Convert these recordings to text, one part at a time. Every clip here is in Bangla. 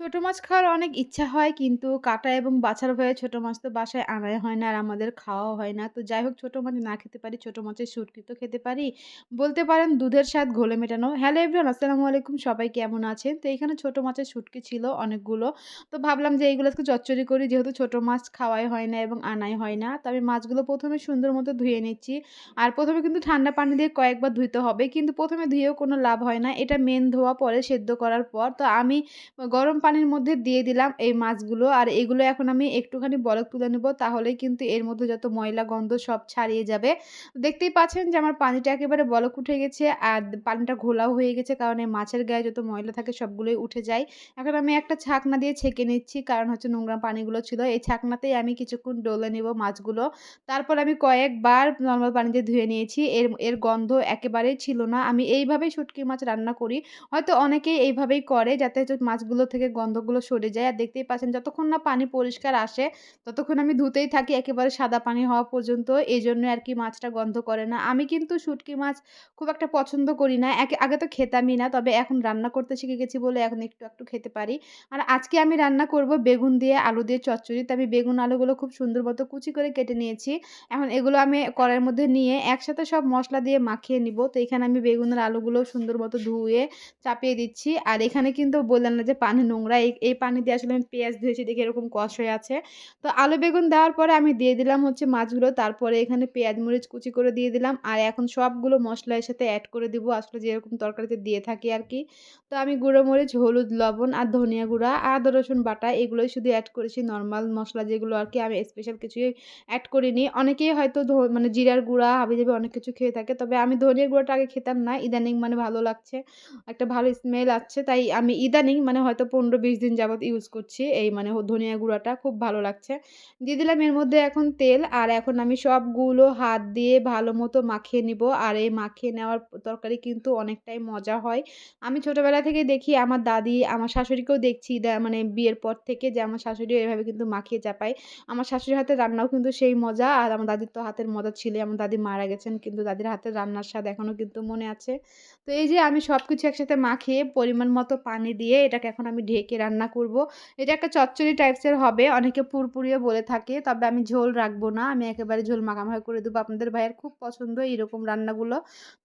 ছোট মাছ খাওয়ার অনেক ইচ্ছা হয় কিন্তু কাটা এবং বাছার ভয়ে ছোট মাছ তো বাসায় আনাই হয় না আর আমাদের খাওয়াও হয় না। তো যাই হোক ছোট মাছ না খেতে পারি, ছোট মাছের শুঁটকি তো খেতে পারি। বলতে পারেন দুধের স্বাদ ঘোলে মেটানো। হ্যালো এভরিওয়ান আসসালামু আলাইকুম সবাই কেমন আছেন? তো এখানে ছোট মাছের শুঁটকি ছিল অনেকগুলো। তো ভাবলাম যে এইগুলো আজকে চচ্চড়ি করি যেহেতু ছোট মাছ খাওয়াই হয় না এবং আনাই হয় না। তো আমি মাছগুলো প্রথমে সুন্দর মতো ধুয়ে নিচ্ছি। আর প্রথমে কিন্তু ঠান্ডা পানি দিয়ে কয়েকবার ধুইতে হবে। কিন্তু প্রথমে ধুয়েও কোনো লাভ হয় না। এটা মেন ধোয়া পরে সেদ্ধ করার পর। তো আমি গরম পানির মধ্যে দিয়ে দিলাম এই মাছগুলো। আর এগুলো এখন আমি একটুখানি বলক তুলে নেব। তাহলেই কিন্তু এর মধ্যে যত ময়লা গন্ধ সব ছাড়িয়ে যাবে। দেখতেই পাচ্ছেন যে আমার পানিটা একেবারে বলক উঠে গেছে, আর পানিটা ঘোলাও হয়ে গেছে। কারণ এই মাছের গায়ে যত ময়লা থাকে সবগুলোই উঠে যায়। এখন আমি একটা ছাকনা দিয়ে ছেঁকে নিচ্ছি। কারণ হচ্ছে নোংরা পানিগুলো ছিল। এই ছাকনাতেই আমি কিছুক্ষণ ডলে নেব মাছগুলো। তারপর আমি কয়েকবার নর্মাল পানি দিয়ে ধুয়ে নিয়েছি। এর এর গন্ধ একেবারেই ছিল না। আমি এইভাবেই শুটকি মাছ রান্না করি। হয়তো অনেকেই এইভাবেই করে, যাতে মাছগুলো থেকে গন্ধগুলো সরে যায়। আর দেখতেই পাচ্ছেন যতক্ষণ না পানি পরিষ্কার আসে ততক্ষণ আমি ধুতেই থাকি একেবারে সাদা পানি হওয়া পর্যন্ত। এই জন্য আর কি মাছটা গন্ধ করে না। আমি কিন্তু শুঁটকি মাছ খুব একটা পছন্দ করি না। একে আগে তো খেতামই না। তবে এখন রান্না করতে শিখে গেছি বলে এখন একটু, একটু খেতে পারি। আর আজকে আমি রান্না করব বেগুন দিয়ে আলু দিয়ে চচ্চড়ি। তো আমি বেগুন আলুগুলো খুব সুন্দর মতো কুচি করে কেটে নিয়েছি। এখন এগুলো আমি কড়াইয়ের মধ্যে নিয়ে একসাথে সব মশলা দিয়ে মাখিয়ে নিব। তো এখানে আমি বেগুনের আলুগুলো সুন্দর মতো ধুয়ে চাপিয়ে দিচ্ছি। আর এখানে কিন্তু বললাম না যে পানি নোংরা। এই এই পানি দিয়ে আসলে আমি পেঁয়াজ ধুয়েছি দেখে এরকম কষ হয়ে আছে। তো আলু বেগুন দেওয়ার পরে আমি দিয়ে দিলাম হচ্ছে মাছগুলো। তারপরে এখানে পেঁয়াজ মরিচ কুচি করে দিয়ে দিলাম। আর এখন সবগুলো মসলা এর সাথে অ্যাড করে দিব। আসলে যেরকম তরকারিতে দিয়ে থাকি আর কি তো আমি গুঁড়ো মরিচ, হলুদ, লবণ আর ধনিয়া গুঁড়া, আদা রসুন বাটা এগুলোই শুধু অ্যাড করেছি। নর্মাল মশলা যেগুলো আর কি আমি স্পেশাল কিছুই এড করিনি। অনেকেই হয়তো মানে জিরার গুঁড়া, হাবিজাবি অনেক কিছু খেয়ে থাকে। তবে আমি ধনিয়ার গুঁড়াটা আগে খেতাম না। ইদানিং মানে ভালো লাগছে। একটা ভালো স্মেল আসছে। তাই আমি ইদানিং মানে হয়তো ১৫-২০ দিন যাবত ইউজ করছি। এই মানে ধনিয়া গুঁড়াটা খুব ভালো লাগছে। দিয়ে দিলাম এর মধ্যে এখন তেল। আর এখন আমি সবগুলো হাত দিয়ে ভালো মতো মাখিয়ে নিব। আর এই মাখিয়ে নেওয়ার তরকারি কিন্তু অনেকটাই মজা হয়। আমি ছোটোবেলা থেকে দেখি আমার দাদি, আমার শাশুড়িকেও দেখছি মানে বিয়ের পর থেকে যে আমার শাশুড়িও এভাবে কিন্তু মাখিয়ে চাপায়। আমার শাশুড়ির হাতে রান্নাও কিন্তু সেই মজা। আর আমার দাদির তো হাতের মজা ছিলই। আমার দাদি মারা গেছেন কিন্তু দাদির হাতের রান্নার স্বাদ এখনও কিন্তু মনে আছে। তো এই যে আমি সব কিছু একসাথে মাখিয়ে পরিমাণ মতো পানি দিয়ে এটাকে এখন আমি ঢেকে রান্না করব। এটা একটা চচ্চড়ি টাইপসের হবে। অনেকে পুরপুরিও বলে থাকে। তবে আমি ঝোল রাখব না। আমি একেবারে ঝোল মাখামাখি করে দেবো। আপনাদের ভাইয়ের খুব পছন্দ এইরকম রান্নাগুলো।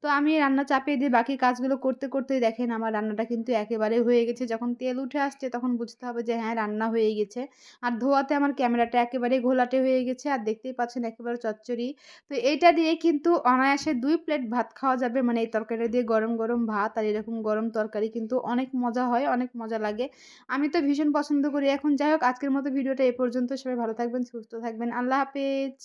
তো আমি রান্না চাপিয়ে দিয়ে বাকি কাজগুলো করতে, করতেই দেখেন আমার রান্নাটা কিন্তু একেবারে হয়ে গেছে। যখন তেল উঠে আসছে তখন বুঝতে হবে যে হ্যাঁ রান্না হয়ে গেছে। আর ধোয়াতে আমার ক্যামেরাটা একেবারে ঘোলাটে হয়ে গেছে। আর দেখতেই পাচ্ছেন একেবারে চচ্চড়ি। তো এইটা দিয়ে কিন্তু অনায়াসে দুই প্লেট ভাত খাওয়া যাবে। মানে এই তরকারিটা দিয়ে গরম, গরম ভাত আর এরকম গরম তরকারি কিন্তু অনেক মজা হয়, অনেক মজা লাগে। আমি তো ভীষণ পছন্দ করি। এখন যাই হোক আজকের মতো ভিডিওটা এ পর্যন্ত। সবাই ভালো থাকবেন, সুস্থ থাকবেন। আল্লাহ হাফেজ।